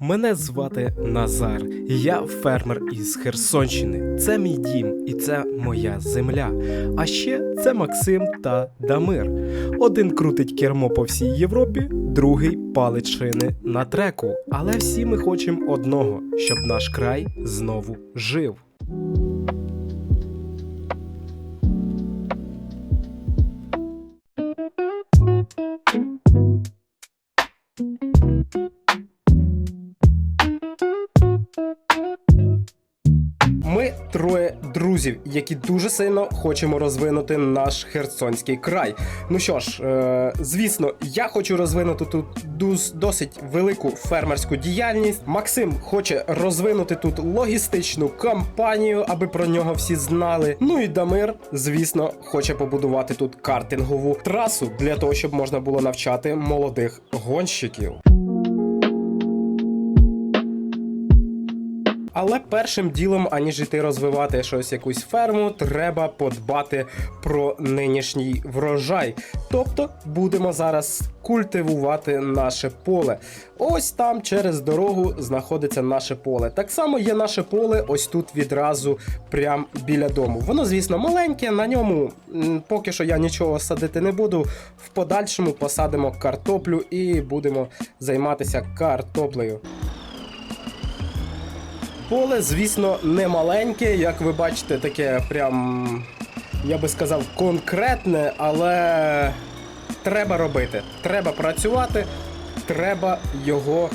Мене звати Назар. Я фермер із Херсонщини. Це мій дім і це моя земля. А ще це Максим та Дамир. Один крутить кермо по всій Європі, другий палить шини на треку. Але всі ми хочемо одного, щоб наш край знову жив. Друзів, які дуже сильно хочемо розвинути наш херсонський край. Ну що ж, е, звісно, я хочу розвинути тут досить велику фермерську діяльність. Максим хоче розвинути тут логістичну кампанію, аби про нього всі знали. Ну і Дамир, звісно, хоче побудувати тут картингову трасу для того, щоб можна було навчати молодих гонщиків. Але першим ділом, аніж йти розвивати щось якусь ферму, треба подбати про нинішній врожай. Тобто будемо зараз культивувати наше поле. Ось там через дорогу знаходиться наше поле. Так само є наше поле ось тут відразу, прямо біля дому. Воно, звісно, маленьке. На ньому поки що я нічого садити не буду. В подальшому посадимо картоплю і будемо займатися картоплею. Поле, звісно, не маленьке, як ви бачите, таке прям, я би сказав, конкретне, але треба робити. Треба працювати, треба його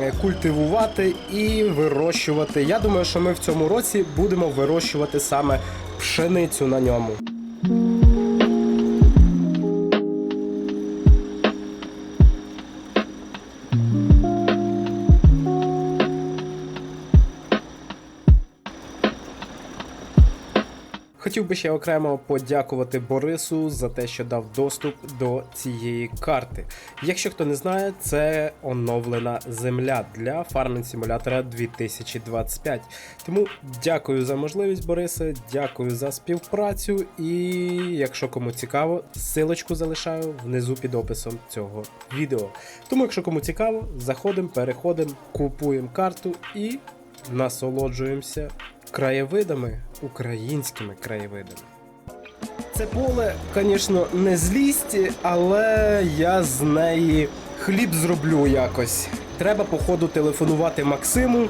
е, культивувати і вирощувати. Я думаю, що ми в цьому році будемо вирощувати саме пшеницю на ньому. Хотів би ще окремо подякувати Борису за те, що дав доступ до цієї карти. Якщо хто не знає, це оновлена земля для фармінг симулятора 2025. Тому дякую за можливість, Борисе, дякую за співпрацю. І якщо кому цікаво, силочку залишаю внизу під описом цього відео. Тому, якщо кому цікаво, заходимо, переходимо, купуємо карту і насолоджуємося краєвидами, українськими краєвидами. Це поле, звісно, не злість, але я з неї хліб зроблю якось. Треба, походу, телефонувати Максиму,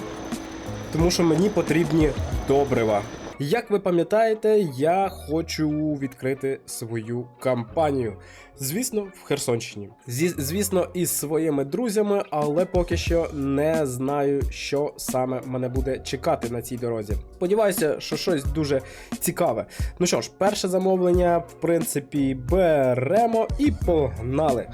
тому що мені потрібні добрива. Як ви пам'ятаєте, я хочу відкрити свою кампанію. Звісно, в Херсонщині. Зі, звісно, із своїми друзями, але поки що не знаю, що саме мене буде чекати на цій дорозі. Сподіваюся, що щось дуже цікаве. Ну що ж, перше замовлення, в принципі, беремо і погнали.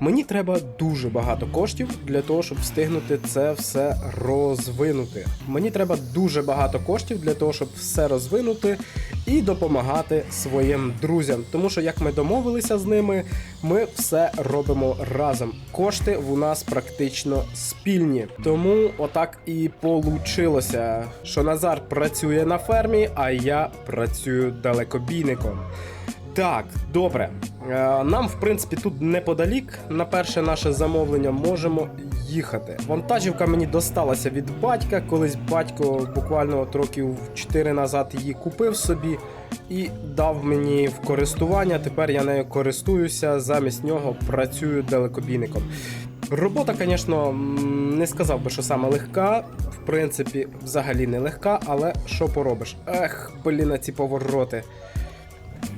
Мені треба дуже багато коштів для того, щоб встигнути це все розвинути. Мені треба дуже багато коштів для того, щоб все розвинути і допомагати своїм друзям. Тому що, як ми домовилися з ними, ми все робимо разом. Кошти у нас практично спільні. Тому отак і получилося, що Назар працює на фермі, а я працюю далекобійником. Так, добре. Е, Нам, в принципі, тут неподалік на перше наше замовлення можемо їхати. Вантажівка мені досталася від батька. Колись батько буквально от років 4 назад її купив собі і дав мені в користування. Тепер я нею користуюся, замість нього працюю далекобійником. Робота, звісно, не сказав би, що саме легка. В принципі, взагалі не легка, але що поробиш? Ех, блін, ці повороти.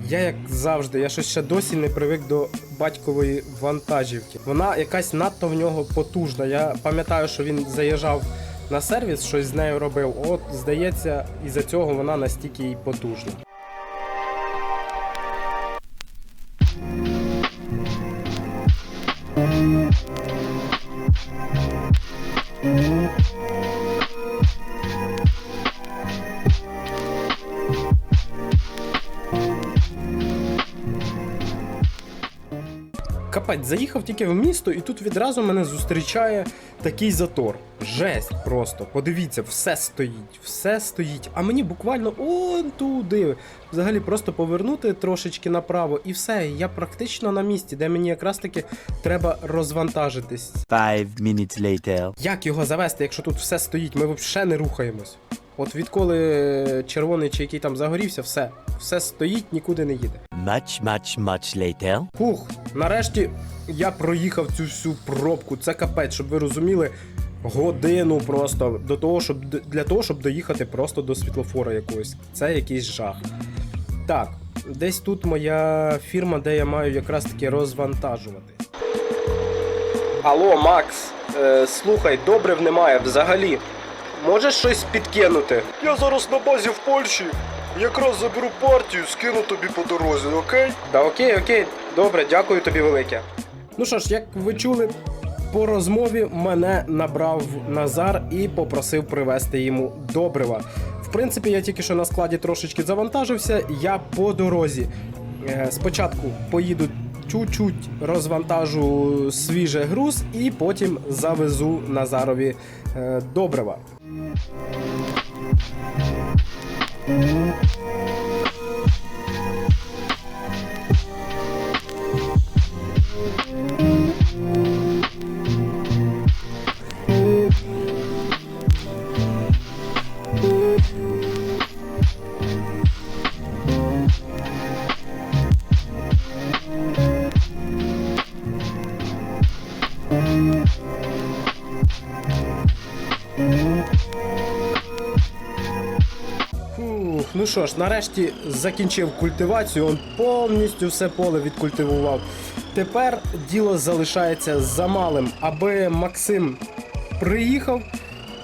Я як завжди, я щось ще досі не привик до батькової вантажівки. Вона якась надто в нього потужна. Я пам'ятаю, що він заїжджав на сервіс, щось з нею робив. От, здається, із-за цього вона настільки і потужна. капець, заїхав тільки в місто, і тут відразу мене зустрічає такий затор. Жесть просто. Подивіться, все стоїть, все стоїть. А мені буквально он туди. Взагалі просто повернути трошечки направо, і все. Я практично на місці, де мені якраз таки треба розвантажитись. Five minutes later. Як його завести, якщо тут все стоїть, ми взагалі не рухаємось. От відколи червоний чи який там загорівся, все, все стоїть, нікуди не їде. Much, much, much later. Фух, нарешті я проїхав цю всю пробку. Це капець, щоб ви розуміли. Годину просто до того, щоб для того, щоб доїхати просто до світлофора якогось. Це якийсь жах. Так, десь тут моя фірма, де я маю якраз таки розвантажувати. Алло, Макс, е, слухай, добрив немає взагалі. Можеш щось підкинути? Я зараз на базі в Польщі. Якраз заберу партію, скину тобі по дорозі, окей? Да окей, окей, добре, дякую тобі велике. Ну що ж, як ви чули, по розмові мене набрав Назар і попросив привезти йому добрива. В принципі, я тільки що на складі трошечки завантажився, я по дорозі. Е, Спочатку поїду чуть-чуть розвантажу свіжий груз і потім завезу Назарові е, добрива. Фух, що ж, нарешті закінчив культивацію, он повністю все поле відкультивував. Тепер діло залишається за малим, аби Максим приїхав,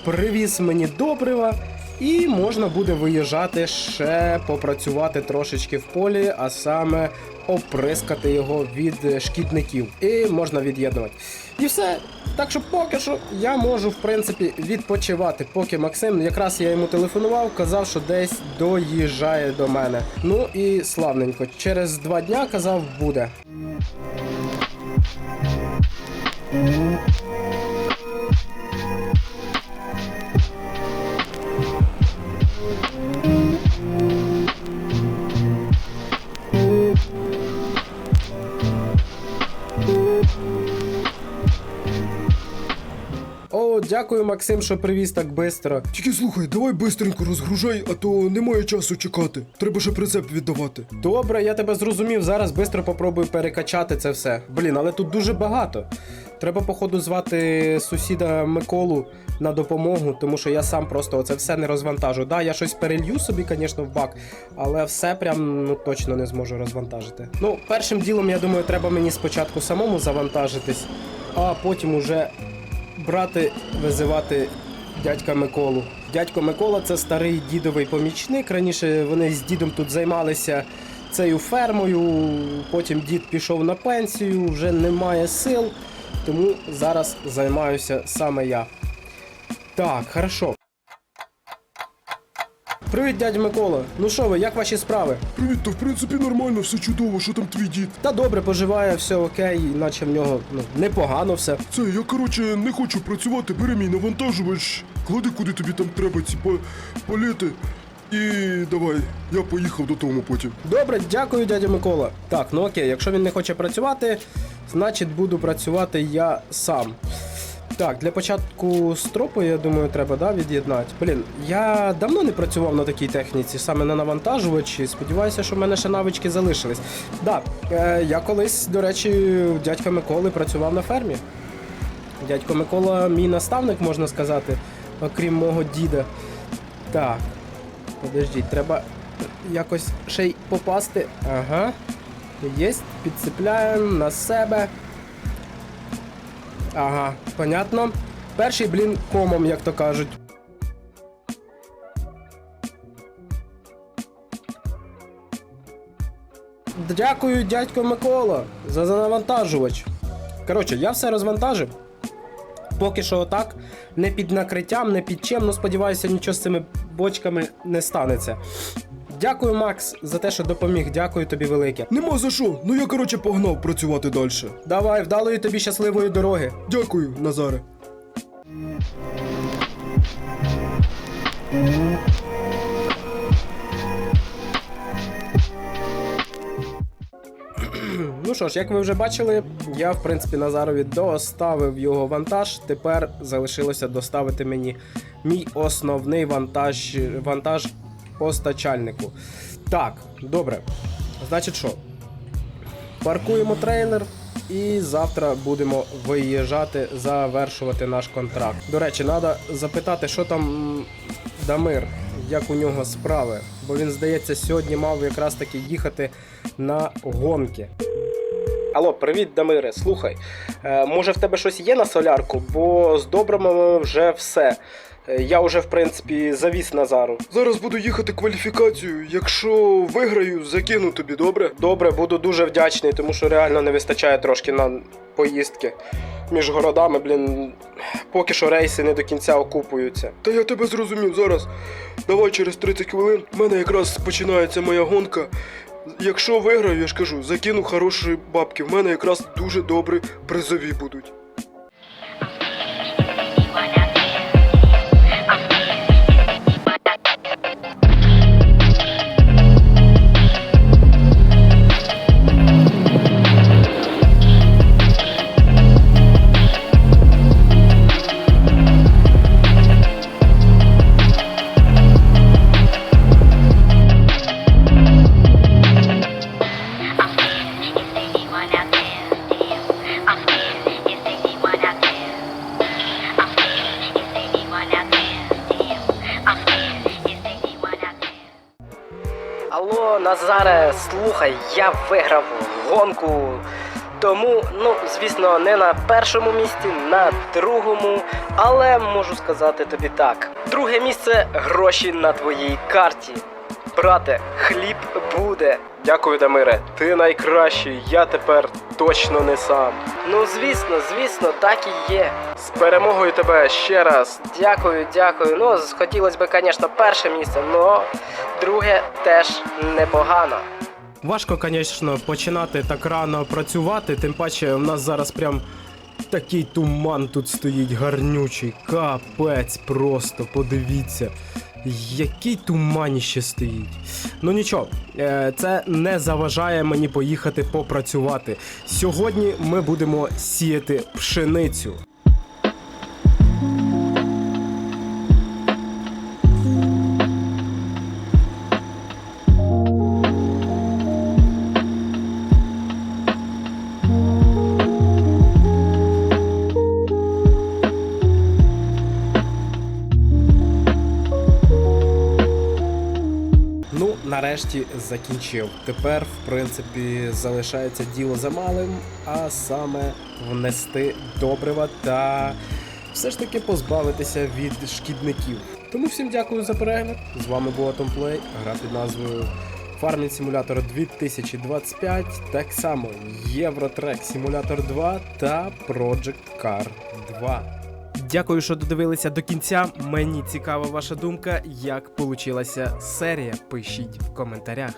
привіз мені добрива, і можна буде виїжджати ще попрацювати трошечки в полі, а саме оприскати його від шкідників. І можна від'єднувати. І все. Так що поки що я можу в принципі відпочивати, поки Максим, якраз я йому телефонував, казав, що десь доїжджає до мене. Ну і славненько, через два дня казав буде. Дякую, Максим, що привіз так швидко. Тільки слухай, давай бистренько розгружай, а то немає часу чекати. Треба ще прицеп віддавати. Добре, я тебе зрозумів. Зараз швидко попробую перекачати це все. Блін, але тут дуже багато. Треба, походу, звати сусіда Миколу на допомогу, тому що я сам просто оце все не розвантажу. Да, я щось перелью собі, звісно, в бак, але все прям ну точно не зможу розвантажити. Ну, першим ділом, я думаю, треба мені спочатку самому завантажитись, а потім уже брати, визивати дядька Миколу. Дядько Микола це старий дідовий помічник. Раніше вони з дідом тут займалися цією фермою. Потім дід пішов на пенсію, вже немає сил, тому зараз займаюся саме я. Так, хорошо. Привіт, дядь Микола. Ну що ви, як ваші справи? Привіт, то в принципі нормально, все чудово, що там твій дід. Та добре поживає, все окей, наче в нього ну, непогано все. Це я коротше не хочу працювати, бери мій навантажувач, клади куди тобі там треба ці па- палети. І давай, я поїхав додому потім. Добре, дякую, дядя Микола. Так, ну окей, якщо він не хоче працювати, значить буду працювати я сам. Так, для початку стропу, я думаю, треба да, від'єднати. Блін, я давно не працював на такій техніці, саме на навантажувачі. Сподіваюся, що в мене ще навички залишились. Да, е, я колись, до речі, дядька Миколи працював на фермі. Дядько Микола мій наставник, можна сказати, окрім мого діда. Так, подождіть, треба якось ще й попасти. Ага. Єсть, підцепляємо на себе. Ага, понятно. Перший блін комом, як то кажуть. Дякую, дядько Микола, за завантажувач. Коротше, я все розвантажив. Поки що отак, не під накриттям, не під чим, ну сподіваюся, нічого з цими бочками не станеться. Дякую, Макс, за те, що допоміг. Дякую тобі велике. Нема за що, ну я коротше погнав працювати далі. Давай, вдалої тобі щасливої дороги. Дякую, Назаре. Ну що ж, як ви вже бачили, я в принципі Назарові доставив його вантаж. Тепер залишилося доставити мені мій основний вантаж, вантаж постачальнику. Так, добре. Значить що? Паркуємо трейлер і завтра будемо виїжджати, завершувати наш контракт. До речі, треба запитати, що там Дамир, як у нього справи. Бо він, здається, сьогодні мав якраз таки їхати на гонки. Алло, привіт, Дамире. Слухай, е, може в тебе щось є на солярку, бо з добрими вже все. Е, Я вже, в принципі, завіз Назару. Зараз буду їхати кваліфікацію. Якщо виграю, закину тобі, добре? Добре, буду дуже вдячний, тому що реально не вистачає трошки на поїздки між городами, блін. Поки що рейси не до кінця окупуються. Та я тебе зрозумів зараз. Давай через 30 хвилин. У мене якраз починається моя гонка. Якщо виграю, я ж кажу, закину хороші бабки. В мене якраз дуже добрі призові будуть. Слухай, я виграв гонку. Тому, ну, звісно, не на першому місці, на другому, але можу сказати тобі так: друге місце гроші на твоїй карті. Брате, хліб буде. Дякую, Дамире. Ти найкращий. Я тепер точно не сам. Ну, звісно, звісно, так і є. З перемогою тебе ще раз. Дякую, дякую. Ну, хотілося б, звісно, перше місце, але друге теж непогано. Важко, звісно, починати так рано працювати, тим паче в нас зараз прям такий туман тут стоїть гарнючий. Капець просто, подивіться. Який туманіще стоїть. Ну нічого, е, це не заважає мені поїхати попрацювати. Сьогодні ми будемо сіяти пшеницю. Нарешті закінчив. Тепер, в принципі, залишається діло за малим, а саме внести добрива та все ж таки позбавитися від шкідників. Тому всім дякую за перегляд. З вами був Атомплей, гра під назвою Farming Simulator 2025, так само Євротрек Simulator 2 та Project Car 2. Дякую, що додивилися до кінця. Мені цікава ваша думка, як получилася серія. Пишіть в коментарях.